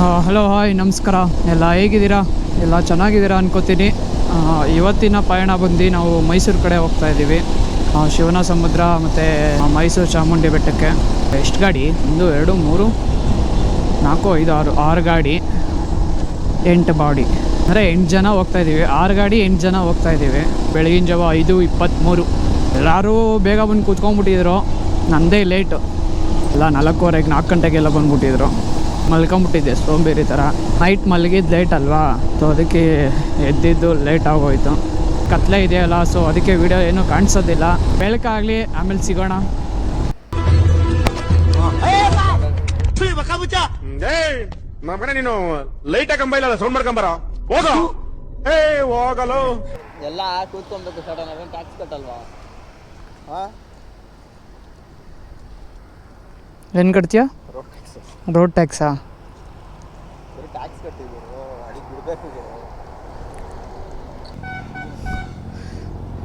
Hello hi ನಮಸ್ಕಾರ. ಎಲ್ಲ ಹೇಗಿದ್ದೀರಾ? ಎಲ್ಲ ಚೆನ್ನಾಗಿದ್ದೀರಾ ಅನ್ಕೋತೀನಿ. ಇವತ್ತಿನ ಪಯಣ ಬಂದು ನಾವು ಮೈಸೂರು ಕಡೆ ಹೋಗ್ತಾ ಇದ್ದೀವಿ. ಶಿವನ ಸಮುದ್ರ ಮತ್ತು ಮೈಸೂರು ಚಾಮುಂಡಿ ಬೆಟ್ಟಕ್ಕೆ. ಎಷ್ಟು ಗಾಡಿ? ಒಂದು, ಎರಡು, ಮೂರು, ನಾಲ್ಕು, ಐದು, ಆರು ಆರು ಗಾಡಿ, ಎಂಟು ಬಾಡಿ. ಅಂದರೆ ಎಂಟು ಜನ ಹೋಗ್ತಾ ಇದ್ದೀವಿ. ಆರು ಗಾಡಿ, ಎಂಟು ಜನ ಹೋಗ್ತಾ ಇದ್ದೀವಿ. ಬೆಳಗಿನ ಜಾವ ಐದು ಇಪ್ಪತ್ತ್ಮೂರು ಎಲ್ಲರೂ ಬೇಗ ಬಂದು ಕೂತ್ಕೊಂಡ್ಬಿಟ್ಟಿದ್ರು. ನನ್ನದೇ ಲೇಟು ಎಲ್ಲ ನಾಲ್ಕೂವರೆಗೆ ನಾಲ್ಕು ಗಂಟೆಗೆಲ್ಲ ಬಂದ್ಬಿಟ್ಟಿದ್ರು. ಮಲ್ಕೊಂಬಿಟ್ಟಿದ್ದೆ ಸೋಂಬೇರಿ ಥರ. ನೈಟ್ ಮಲಗಿದ್ದು ಲೇಟ್ ಅಲ್ವಾ? ಸೊ ಅದಕ್ಕೆ ಎದ್ದಿದ್ದು ಲೇಟ್ ಆಗೋಯ್ತು. ಕತ್ಲೆ ಇದೆಯಲ್ಲ ಸೊ ಅದಕ್ಕೆ ವಿಡಿಯೋ ಏನೂ ಕಾಣಿಸೋದಿಲ್ಲ. ಬೆಳಕಾಗಲಿ ಆಮೇಲೆ ಸಿಗೋಣ. ನೀನು ಲೈಟ್ ಹಾಕೊಂಬ ಇಲ್ಲ ಸೌಂಡ್ ಮಾಡ್ಕೊಂಬರ ಹೋಗೋ. ಏ ಹೋಗಲು. ಎಲ್ಲ ಕೂತ್ಕೊಬೇಕು ಸಡನ್ ಆಗಿ ಟ್ಯಾಕ್ಸ್ ಕಟ್ಟಲ್ವಾ? ಹಾ? ಏನು ಕಟ್ತೀಯ? ರೋಡ್ ಟ್ಯಾಕ್ಸಾ ಟ್ಯಾಕ್ಸ್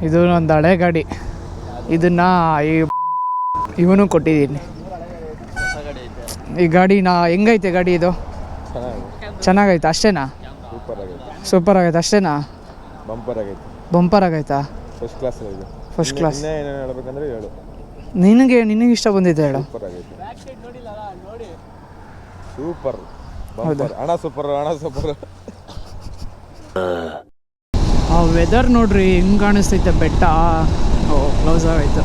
ಇದು ಒಂದು ಹಳೆ ಗಾಡಿ. ಇದನ್ನ ಈ ಇವನು ಕೊಟ್ಟಿದ್ದೀನಿ. ಈ ಗಾಡಿ ನಾ ಹೆಂಗೈತೆ ಗಾಡಿ ಇದು? ಚೆನ್ನಾಗೈತೆ? ಅಷ್ಟೇನಾ? ಸೂಪರ್ ಆಗೈತೆ ಅಷ್ಟೇನಾ ಬಂಪರ್ ಆಗೈತೆ ಬಂಪರ್ ಆಗೈತಾ ಫಸ್ಟ್ ಕ್ಲಾಸ್ ಫಸ್ಟ್ ಕ್ಲಾಸ್ ನಿನಗೆ ನಿನಗೆ ಇಷ್ಟ ಬಂದಿದೆ ಹೇಳು. ಸೂಪರ್ ಆಗೈತೆ ಹಣ ಸೂಪರ್ ಹಣ ಸೂಪರ್ ಆ ವೆದರ್ ನೋಡ್ರಿ ಹೆಂಗ್ ಕಾಣಿಸ್ತೈತೆ ಬೆಟ್ಟ? ಓ ಕ್ಲೋಸ್ ಆಗೋಯ್ತು.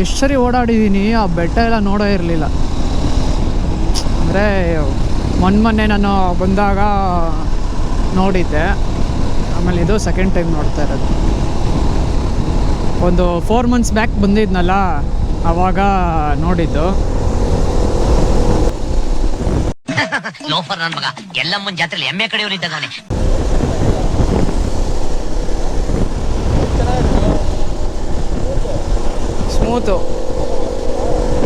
ಎಷ್ಟು ಸರಿ ಓಡಾಡಿದ್ದೀನಿ ಆ ಬೆಟ್ಟ ಎಲ್ಲ ನೋಡೋ ಇರಲಿಲ್ಲ. ಅಂದರೆ ಮೊನ್ನೆ ಮೊನ್ನೆ ನಾನು ಬಂದಾಗ ನೋಡಿದ್ದೆ. ಆಮೇಲೆ ಇದು ಸೆಕೆಂಡ್ ಟೈಮ್ ನೋಡ್ತಾ ಇರೋದು. ಒಂದು ಫೋರ್ ಮಂತ್ಸ್ ಬ್ಯಾಕ್ ಬಂದಿದ್ನಲ್ಲ ಅವಾಗ ನೋಡಿದ್ದು. ಲೋಫರ್ ನನ್ನ ಮಗ ಎಲ್ಲಮ್ಮನ್ ಜಾತ್ರೆಲಿ ಎಮ್ಮೆ ಕಡೆಯವ್ರು ಇದ್ದಾನೆ. ಸ್ಮೂತು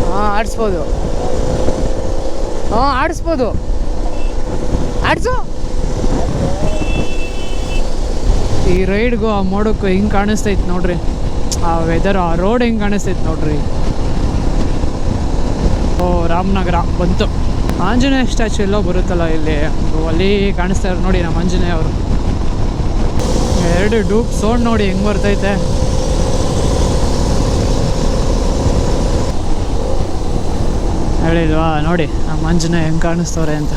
ಹಾಂ ಆಡಿಸ್ಬೋದು. ಹಾಂ ಆಡಿಸ್ಬೋದು. ಆಡಿಸು. ಈ ರೈಡ್ಗೂ, ಆ ಮೋಡಕ್ಕೂ ಹಿಂಗೆ ಕಾಣಿಸ್ತೈತೆ ನೋಡ್ರಿ. ಆ ವೆದರ್ ಆ ರೋಡ್ ಹೆಂಗೆ ಕಾಣಿಸ್ತೈತೆ ನೋಡ್ರಿ. ಓ, ರಾಮನಗರ ಬಂತು. ಆಂಜನೇಯ ಸ್ಟ್ಯಾಚು ಎಲ್ಲೋ ಬರುತ್ತಲ್ಲ ಇಲ್ಲಿ. ಅಲ್ಲಿ ಕಾಣಿಸ್ತಾ ಇರೋ ನೋಡಿ ನಮ್ಮ ಆಂಜನೇಯ ಅವರು. ಎರಡು ಡೂಪ್ ಸೌಂಡ್ ನೋಡಿ ಹೆಂಗೆ ಬರ್ತೈತೆ. ಹೇಳಿಲ್ವಾ? ನೋಡಿ, ನಮ್ಮ ಆಂಜನೇಯ ಹೆಂಗೆ ಕಾಣಿಸ್ತವ್ರೆ ಅಂತ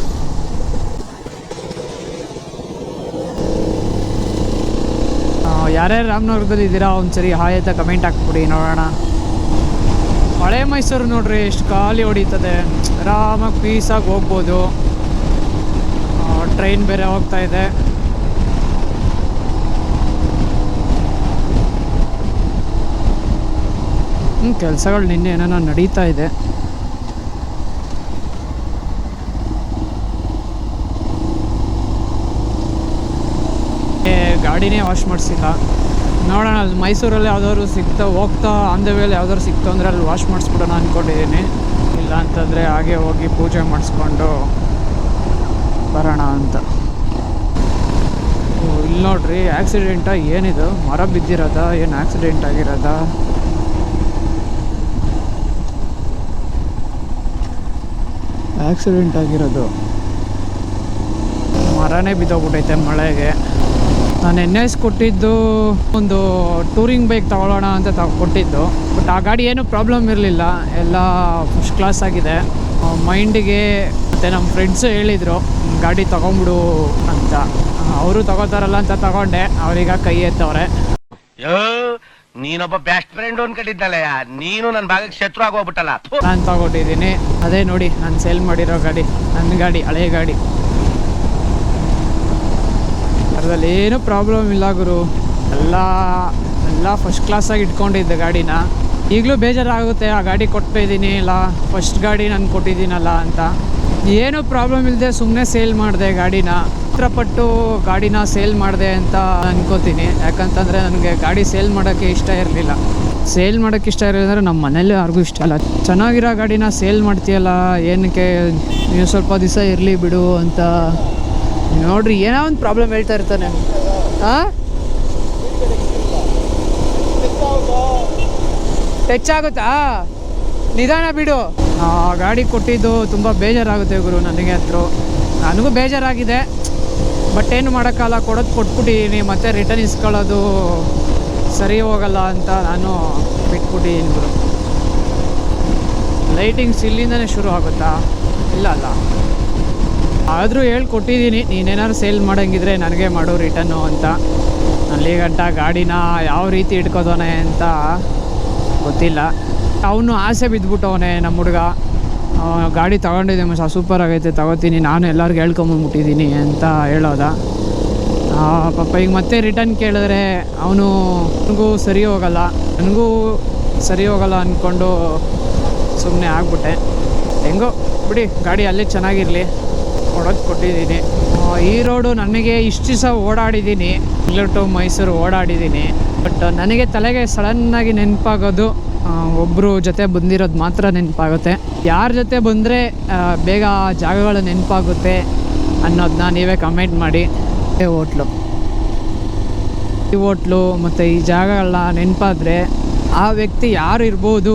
ಆ, ಯಾರ್ಯಾರು ರಾಮನಗರದಲ್ಲಿ ಇದ್ದೀರಾ, ಒಂದ್ಸರಿ ಹಾಯ್ ಅಂತ ಕಮೆಂಟ್ ಹಾಕ್ಬಿಡಿ, ನೋಡೋಣ. ಹಳೆ ಮೈಸೂರು ನೋಡ್ರಿ, ಎಷ್ಟು ಖಾಲಿ ಹೊಡೀತದೆ. ಆರಾಮಾಗಿ ಪೀಸಾಗಿ ಹೋಗ್ಬೋದು. ಟ್ರೈನ್ ಬೇರೆ ಹೋಗ್ತಾ ಇದೆ. ಕೆಲಸಗಳು ನಿನ್ನೆ ಏನೇನೋ ನಡೀತಾ ಇದೆ ಏ, ಗಾಡಿನೇ ವಾಶ್ ಮಾಡಿಸಿಲ್ಲ. ನೋಡೋಣ, ಅಲ್ಲಿ ಮೈಸೂರಲ್ಲಿ ಯಾವ್ದಾದ್ರು ಸಿಗ್ತಾ ಹೋಗ್ತಾ ಆನ್ ದ ವೇಲೆ ಯಾವ್ದಾದ್ರು ಸಿಕ್ತು ಅಂದರೆ ಅಲ್ಲಿ ವಾಶ್ ಮಾಡಿಸ್ಬಿಡೋಣ ಅಂದ್ಕೊಂಡಿದ್ದೀನಿ ಇಲ್ಲ ಅಂತಂದರೆ ಹಾಗೆ ಹೋಗಿ ಪೂಜೆ ಮಾಡಿಸ್ಕೊಂಡು ಬರೋಣ ಅಂತ. ಇಲ್ಲಿ ನೋಡ್ರಿ ಆ್ಯಕ್ಸಿಡೆಂಟಾ ಏನಿದು? ಮರ ಬಿದ್ದಿರೋದ? ಏನು ಆಕ್ಸಿಡೆಂಟ್ ಆಗಿರೋದ? ಆ್ಯಕ್ಸಿಡೆಂಟ್ ಆಗಿರೋದು. ಮರನೇ ಬಿದ್ದೋಗ್ಬಿಟ್ಟೈತೆ ಮಳೆಗೆ. ನಾನು ಎನ್ ಎಸ್ ಕೊಟ್ಟಿದ್ದು ಒಂದು ಟೂರಿಂಗ್ ಬೈಕ್ ತಗೊಳ್ಳೋಣ ಅಂತ ತ ಕೊಟ್ಟಿದ್ದು. ಬಟ್ ಆ ಗಾಡಿ ಏನೂ ಪ್ರಾಬ್ಲಮ್ ಇರಲಿಲ್ಲ. ಎಲ್ಲ ಫಸ್ಟ್ ಕ್ಲಾಸ್ ಆಗಿದೆ. ಮೈಂಡಿಗೆ ಮತ್ತು ನಮ್ಮ ಫ್ರೆಂಡ್ಸು ಹೇಳಿದರು ಗಾಡಿ ತೊಗೊಂಬಿಡು ಅಂತ. ಅವರು ತಗೋತಾರಲ್ಲ ಅಂತ ತಗೊಂಡೆ. ಅವ್ರೀಗ ಕೈ ಎತ್ತವ್ರೆ. ನೀನೊಬ್ಬ ಬೆಸ್ಟ್ ಫ್ರೆಂಡ್ ಅನ್ಕೊಂಡಿದ್ದಲ್ಲ. ನೀನು ನನ್ನ ಭಾಗಕ್ಕೆ ಶತ್ರು ಆಗೋಗ್ಬಿಟ್ಟಲ್ಲ. ನಾನು ತಗೊಂಡಿದ್ದೀನಿ. ಅದೇ ನೋಡಿ ನಾನು ಸೇಲ್ ಮಾಡಿರೋ ಗಾಡಿ ನನ್ನ ಗಾಡಿ ಹಳೆ ಗಾಡಿ. ಅದ್ರಲ್ಲಿ ಏನೂ ಪ್ರಾಬ್ಲಮ್ ಇಲ್ಲ ಗುರು. ಎಲ್ಲ ಎಲ್ಲ ಫಸ್ಟ್ ಕ್ಲಾಸಾಗಿ ಇಟ್ಕೊಂಡಿದ್ದೆ ಗಾಡಿನ. ಈಗಲೂ ಬೇಜಾರಾಗುತ್ತೆ, ಆ ಗಾಡಿ ಕೊಟ್ಟಿದ್ದೀನಿ ಇಲ್ಲ ಫಸ್ಟ್ ಗಾಡಿ ನಾನು ಕೊಟ್ಟಿದ್ದೀನಲ್ಲ ಅಂತ. ಏನೂ ಪ್ರಾಬ್ಲಮ್ ಇಲ್ಲದೆ ಸುಮ್ಮನೆ ಸೇಲ್ ಮಾಡಿದೆ ಗಾಡಿನ. ಹತ್ರಪಟ್ಟು ಗಾಡಿನ ಸೇಲ್ ಮಾಡಿದೆ ಅಂತ ಅನ್ಕೋತೀನಿ. ಯಾಕಂತಂದರೆ ನನಗೆ ಗಾಡಿ ಸೇಲ್ ಮಾಡೋಕ್ಕೆ ಇಷ್ಟ ಇರಲಿಲ್ಲ. ಸೇಲ್ ಮಾಡೋಕ್ಕೆ ಇಷ್ಟ ಇರಲಿಲ್ಲ ನಮ್ಮ ಮನೇಲಿ ಯಾರಿಗೂ ಇಷ್ಟ ಅಲ್ಲ ಚೆನ್ನಾಗಿರೋ ಗಾಡಿನ ಸೇಲ್ ಮಾಡ್ತೀಯಲ್ಲ, ಏನಕ್ಕೆ ನೀವು ಸ್ವಲ್ಪ ದಿವಸ ಇರಲಿ ಬಿಡು ಅಂತ ನೋಡ್ರಿ, ಏನೋ ಒಂದು ಪ್ರಾಬ್ಲಮ್ ಹೇಳ್ತಾ ಇರ್ತಾನೆ ಹಾಂ ಟಚ್ ಆಗುತ್ತಾ ನಿಧಾನ ಬಿಡು. ಆ ಗಾಡಿ ಕೊಟ್ಟಿದ್ದು ತುಂಬ ಬೇಜಾರಾಗುತ್ತೆ ಗುರು ನನಗೆ ಹತ್ರ ನನಗೂ ಬೇಜಾರಾಗಿದೆ. ಬಟ್ ಏನು ಮಾಡೋಕ್ಕಲ್ಲ ಕೊಡೋದು ಕೊಟ್ಬಿಟ್ಟಿದ್ದೀನಿ ಮತ್ತೆ ರಿಟರ್ನ್ ಇಸ್ಕೊಳ್ಳೋದು ಸರಿ ಹೋಗಲ್ಲ ಅಂತ ನಾನು ಬಿಟ್ಬಿಟ್ಟಿದ್ದೀನಿ ಗುರು. ಲೈಟಿಂಗ್ಸ್ ಇಲ್ಲಿಂದನೇ ಶುರು ಆಗುತ್ತಾ? ಇಲ್ಲ ಅಲ್ಲ. ಆದರೂ ಹೇಳ್ಕೊಟ್ಟಿದ್ದೀನಿ, ನೀನೇನಾದ್ರು ಸೇಲ್ ಮಾಡೋಂಗಿದ್ರೆ ನನಗೆ ಮಾಡು ರಿಟರ್ನು ಅಂತ. ಅಲ್ಲಿ ಗಾಡಿನ ಯಾವ ರೀತಿ ಇಟ್ಕೋತಾನೆ ಅಂತ ಗೊತ್ತಿಲ್ಲ. ಅವನು ಆಸೆ ಬಿದ್ದುಬಿಟ್ಟವನೆ ನಮ್ಮ ಹುಡುಗ. ಗಾಡಿ ತಗೊಂಡಿದ್ದೆ ಮಸ ಸೂಪರ್ ಆಗೈತೆ, ತಗೋತೀನಿ, ನಾನು ಎಲ್ಲರಿಗೂ ಹೇಳ್ಕೊಂಬಂದ್ಬಿಟ್ಟಿದ್ದೀನಿ ಅಂತ ಹೇಳೋದ. ಪಾಪ ಈಗ ಮತ್ತೆ ರಿಟರ್ನ್ ಕೇಳಿದ್ರೆ ಅವನು, ನನಗೂ ಸರಿ ಹೋಗಲ್ಲ. ನನಗೂ ಸರಿ ಹೋಗಲ್ಲ ಅಂದ್ಕೊಂಡು ಸುಮ್ಮನೆ ಆಗ್ಬಿಟ್ಟೆ. ಹೆಂಗೋ, ಬಿಡಿ, ಗಾಡಿ ಅಲ್ಲೇ ಚೆನ್ನಾಗಿರಲಿ. ಕೊಡೋದು ಕೊಟ್ಟಿದ್ದೀನಿ. ಈ ರೋಡು ನನಗೆ ಇಷ್ಟು ದಿವಸ ಓಡಾಡಿದ್ದೀನಿ. ಬೆಂಗಳೂರು ಟು ಮೈಸೂರು ಓಡಾಡಿದ್ದೀನಿ. ಬಟ್ ನನಗೆ ತಲೆಗೆ ಸಡನ್ನಾಗಿ ನೆನಪಾಗೋದು ಒಬ್ಬರು ಜೊತೆ ಬಂದಿರೋದು ಮಾತ್ರ ನೆನಪಾಗುತ್ತೆ. ಯಾರ ಜೊತೆ ಬಂದರೆ ಬೇಗ ಜಾಗಗಳು ನೆನಪಾಗುತ್ತೆ ಅನ್ನೋದನ್ನ ನೀವೇ ಕಮೆಂಟ್ ಮಾಡಿ. ಹೋಟ್ಲು. ಈ ಹೋಟ್ಲು ಮತ್ತು ಈ ಜಾಗಗಳನ್ನ ನೆನಪಾದರೆ, ಆ ವ್ಯಕ್ತಿ ಯಾರು ಇರ್ಬೋದು,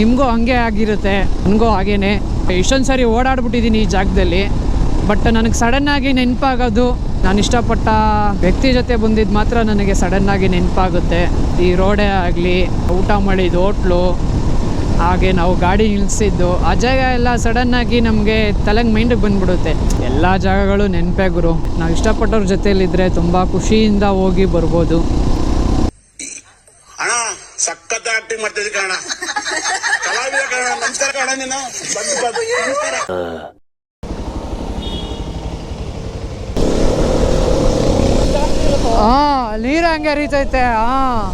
ನಿಮಗೂ ಹಂಗೆ ಆಗಿರುತ್ತೆ, ನನಗೂ ಹಾಗೇನೆ. ಇಷ್ಟೊಂದು ಸಾರಿ ಓಡಾಡ್ಬಿಟ್ಟಿದ್ದೀನಿ ಈ ಜಾಗದಲ್ಲಿ. ಬಟ್ ನನಗೆ ಸಡನ್ನಾಗಿ ನೆನಪಾಗೋದು ನಾನು ಇಷ್ಟಪಟ್ಟ ವ್ಯಕ್ತಿ ಜೊತೆ ಬಂದಿದ್ದು ಮಾತ್ರ ನನಗೆ ಸಡನ್ನಾಗಿ ನೆನಪಾಗುತ್ತೆ. ಈ ರೋಡೇ ಆಗಲಿ ಊಟ ಮಾಡಿದ ಹೋಟ್ಲು ಹಾಗೆ ನಾವು ಗಾಡಿ ನಿಲ್ಲಿಸಿದ್ದು ಆ ಜಾಗ ಎಲ್ಲ ಸಡನ್ನಾಗಿ ನಮಗೆ ತಲೆಗೆ ಮೈಂಡಿಗೆ ಬಂದ್ಬಿಡುತ್ತೆ. ಎಲ್ಲ ಜಾಗಗಳು ನೆನಪೇ ಗುರು. ನಾವು ಇಷ್ಟಪಟ್ಟವ್ರ ಜೊತೆಯಲ್ಲಿದ್ದರೆ ತುಂಬ ಖುಷಿಯಿಂದ ಹೋಗಿ ಬರ್ಬೋದು. ಅಣ್ಣ ನಮಸ್ಕಾರ ಆಕ್ಟಿಂಗ್ ಮಾಡ್ತಿದ್ದೆ ಕಣ ಕಲಾವಿದ ಕಣ ನಮಸ್ಕಾರ ಕಣ ನೀನು ಬಂದು ಬಂದು ನಮಸ್ಕಾರ ಹಾಂ, ನೀರು ಹಂಗೆ ಹರಿತೈತೆ, ಹಾಂ.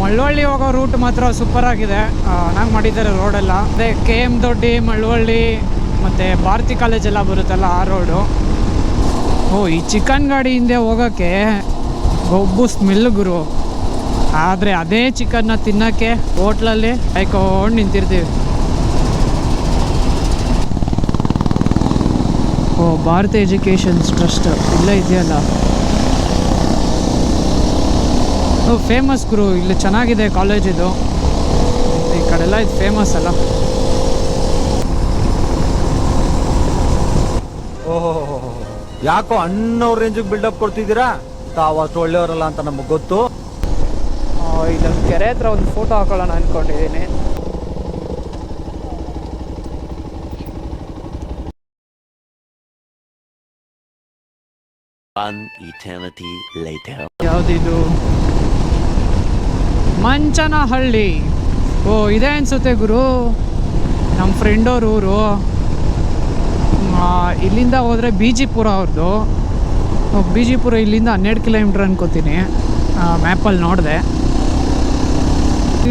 ಮಳ್ಳವಳ್ಳಿ ಹೋಗೋ ರೂಟ್ ಮಾತ್ರ ಸೂಪರ್ ಆಗಿದೆ. ಚೆನ್ನಾಗಿ ಮಾಡಿದ್ದಾರೆ ರೋಡೆಲ್ಲ ಅದೇ ಕೆ ಎಂ ದೊಡ್ಡಿ ಮಳ್ಳವಳ್ಳಿ ಮತ್ತು ಭಾರತಿ ಕಾಲೇಜ್ ಎಲ್ಲ ಬರುತ್ತಲ್ಲ ಆ ರೋಡು ಓ, ಈ ಚಿಕನ್ ಗಾಡಿ ಹಿಂದೆ ಹೋಗೋಕ್ಕೆ ಒಬ್ಬು ಸ್ಮೆಲ್ ಗುರು. ಆದರೆ ಅದೇ ಚಿಕನ್ನ ತಿನ್ನೋಕ್ಕೆ ಹೋಟ್ಲಲ್ಲಿ ಕಾಯ್ಕೊಂಡು ನಿಂತಿರ್ತೀವಿ. ಓ ಭಾರತ ಎಜುಕೇಷನ್ ಟ್ರಸ್ಟ್ ಇಲ್ಲೇ ಇದೆಯಲ್ಲ? ಓ ಫೇಮಸ್ ಗುರು ಇಲ್ಲಿ ಚೆನ್ನಾಗಿದೆ ಕಾಲೇಜ್ ಇದು. ಈ ಕಡೆಲ್ಲ ಇದು ಫೇಮಸ್ ಅಲ್ಲ. ಓಹೋ ಯಾಕೋ ಅಣ್ಣವ್ರ ರೇಂಜಿಗೆ ಬಿಲ್ಡಪ್ ಕೊಡ್ತಿದ್ದೀರಾ? ತಾವು ಅಷ್ಟು ಒಳ್ಳೆಯವರಲ್ಲ ಅಂತ ನಮಗೆ ಗೊತ್ತು. ಇಲ್ಲೊಂದು ಕೆರೆ ಹತ್ರ ಒಂದು ಫೋಟೋ ಹಾಕೊಳ್ಳೋಣ ಅಂದ್ಕೊಂಡಿದ್ದೀನಿ One eternity later. ಯಾವುದಿದು? ಮಂಚನಹಳ್ಳಿ. ಓ, ಇದೆ ಅನ್ಸುತ್ತೆ ಗುರು. ನಮ್ಮ ಫ್ರೆಂಡವ್ರ ಊರು. ಇಲ್ಲಿಂದ ಹೋದರೆ ಬಿಜಿಪುರ ಅವ್ರದ್ದು ಬಿಜಿಪುರ ಇಲ್ಲಿಂದ ಹನ್ನೆರಡು ಕಿಲೋಮೀಟ್ರ್ ಅನ್ಕೋತೀನಿ. ಮ್ಯಾಪಲ್ಲಿ ನೋಡಿದೆ.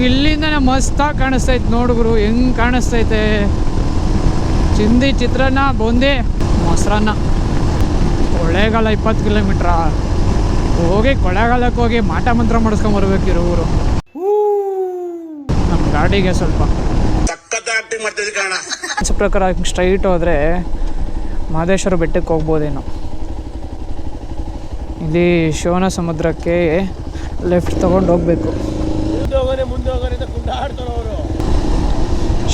ಇಲ್ಲಿಂದನೇ ಮಸ್ತಾಗಿ ಕಾಣಿಸ್ತೈತೆ ನೋಡುಗರು ಹೆಂಗೆ ಕಾಣಿಸ್ತೈತೆ. ಚಿಂದಿ ಚಿತ್ರಾನ್ನ, ಬೂಂದಿ, ಮೊಸರನ್ನ. ಕೊಳ್ಳೇಗಾಲ ಇಪ್ಪತ್ತು ಕಿಲೋಮೀಟ್ರ? ಹೋಗಿ ಕೊಳೆಗಾಲಕ್ಕೆ ಹೋಗಿ ಮಾಟ ಮಂತ್ರ ಮಾಡಿಸ್ಕೊಂಬರ್ಬೇಕು ಇರೋ ಊರು. ನಮ್ಮ ಗಾಡಿಗೆ ಸ್ವಲ್ಪ. ಪ್ರಕಾರ ಸ್ಟ್ರೈಟ್ ಹೋದರೆ ಮಹದೇಶ್ವರ ಬೆಟ್ಟಕ್ಕೆ ಹೋಗ್ಬೋದೇನೋ. ಇಲ್ಲಿ ಶಿವನ ಸಮುದ್ರಕ್ಕೆ ಲೆಫ್ಟ್ ತಗೊಂಡು ಹೋಗ್ಬೇಕು.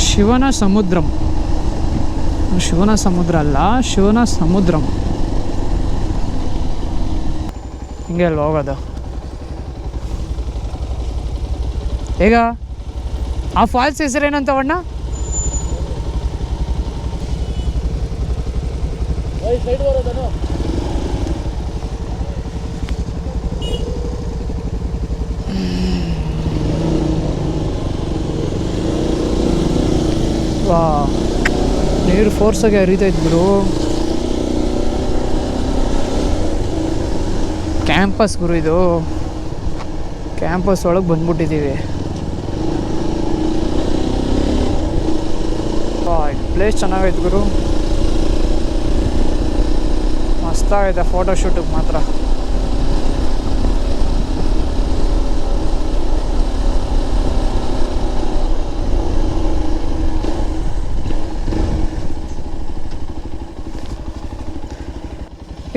ಶಿವನ ಸಮುದ್ರಂ. ಶಿವನ ಸಮುದ್ರ ಅಲ್ಲ, ಶಿವನ ಸಮುದ್ರಂ. ಹಿಂಗೆ ಅಲ್ಲಿ ಹೋಗೋದು ಈಗ ಆ ಫಾಲ್ಸ್ ಹೆಸರೇನಂತ ಅಣ್ಣ? ವಾ ನೀರು ಫೋರ್ಸಾಗಿ ಹರಿತೈತೆ ಗುರು ಕ್ಯಾಂಪಸ್ ಗುರು ಇದು. ಕ್ಯಾಂಪಸ್ ಒಳಗೆ ಬಂದ್ಬಿಟ್ಟಿದ್ದೀವಿ ಪ್ಲೇಸ್ ಚೆನ್ನಾಗೈತೆ ಗುರು. ಮಸ್ತಾಗೈತೆ ಫೋಟೋ ಶೂಟಿಗೆ ಮಾತ್ರ.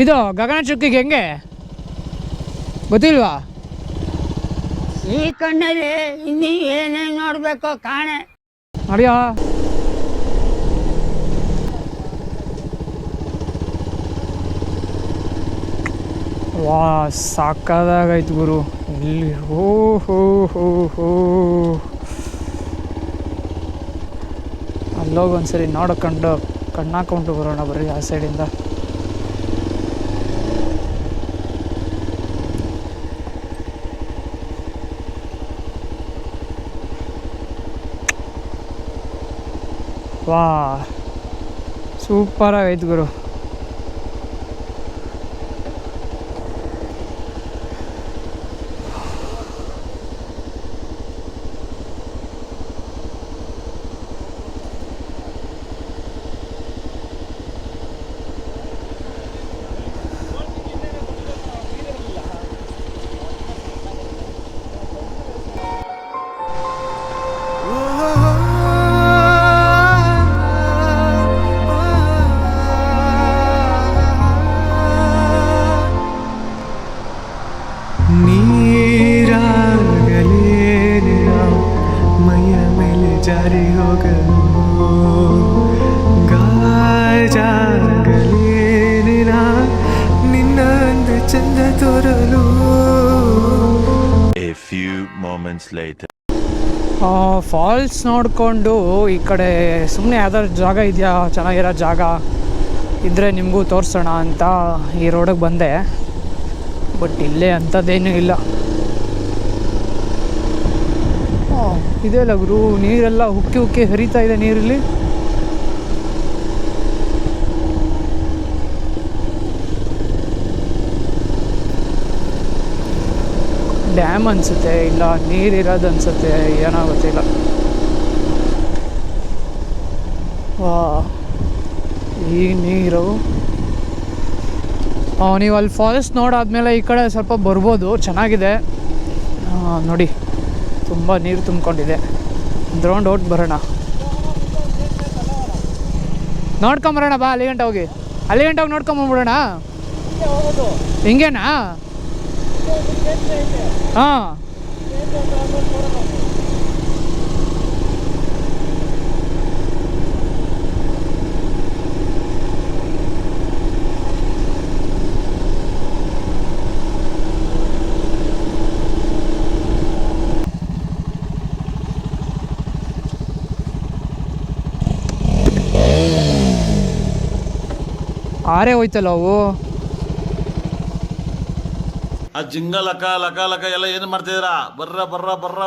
ಇದು ಗಗನ ಚುಕ್ಕಿಗೆ ಹೆಂಗೆ? ಗೊತ್ತಿಲ್ವಾ? ಈ ಕಣ್ಣಲ್ಲಿ ಇನ್ನೂ ಏನೇನ್ ನೋಡ್ಬೇಕು ಕಾಣೆ. ನಡಿಯ? ವಾ ಸಾಕಾದಾಗೈತು ಗುರು. ಇಲ್ಲಿ ಹೋ ಹೋ ಹೋ ಹೋ. ಅಲ್ಲೋಗಿ ಒಂದ್ಸರಿ ನೋಡ್ಕೊಂಡು ಕಣ್ಣಾಕೊಂಡು ಬರೋಣ ಬರ್ರಿ ಆ ಸೈಡಿಂದ ವಾ ಸೂಪರ್ ಆಗೈತೆ ಗುರು ನೀರಾಗಲೇನಿರ later. ಫಾಲ್ಸ್ ನೋಡಿಕೊಂಡು ಈ ಕಡೆ ಸುಮ್ಮನೆ ಯಾವ್ದಾದ್ರು ಜಾಗ ಇದೆಯಾ? ಚೆನ್ನಾಗಿರೋ ಜಾಗ ಇದ್ದರೆ ನಿಮಗೂ ತೋರಿಸೋಣ ಅಂತ ಈ ರೋಡಿಗೆ ಬಂದೆ. ಬಟ್ ಇಲ್ಲೇ ಅಂಥದ್ದೇನೂ ಇಲ್ಲ. ಇದೆಲ್ಲ ಗುರು, ನೀರೆಲ್ಲ ಉಕ್ಕಿ ಉಕ್ಕಿ ಹರಿತಾ ಇದೆ ನೀರಲ್ಲಿ. ಡ್ಯಾಮ್ ಅನಿಸುತ್ತೆ ಇಲ್ಲ ನೀರಿರೋದು ಅನಿಸುತ್ತೆ ಏನೋ ಗೊತ್ತಿಲ್ಲ. ವಾ ಈ ನೀರು. ನೀವು ಅಲ್ಲಿ ಫಾರೆಸ್ಟ್ ನೋಡಾದ್ಮೇಲೆ ಈ ಕಡೆ ಸ್ವಲ್ಪ ಬರ್ಬೋದು ಚೆನ್ನಾಗಿದೆ. ನೋಡಿ ತುಂಬ ನೀರು ತುಂಬಿಕೊಂಡಿದೆ. ದ್ರೌಂಡ್ ಔಟ್ ಬರೋಣ. ನೋಡ್ಕೊಂಬರೋಣ ಬಾ ಅಲ್ಲಿ ಗಂಟೆ ಹೋಗಿ. ಅಲ್ಲಿ ಗಂಟೆ ಹೋಗಿ ನೋಡ್ಕೊಂಬಂದ್ಬಿಡೋಣ ಹಿಂಗೇನಾ? ಹಾಂ ಆರೇ ಹೋಯ್ತಲ್ಲ ಅವು ಆ ಜಿಂಗ ಲಕ ಲಕ ಲಕ ಎಲ್ಲ ಏನ್ ಮಾಡ್ತಿದ್ದೀರಾ? ಬರ್ರ ಬರ್ರ ಬರ್ರ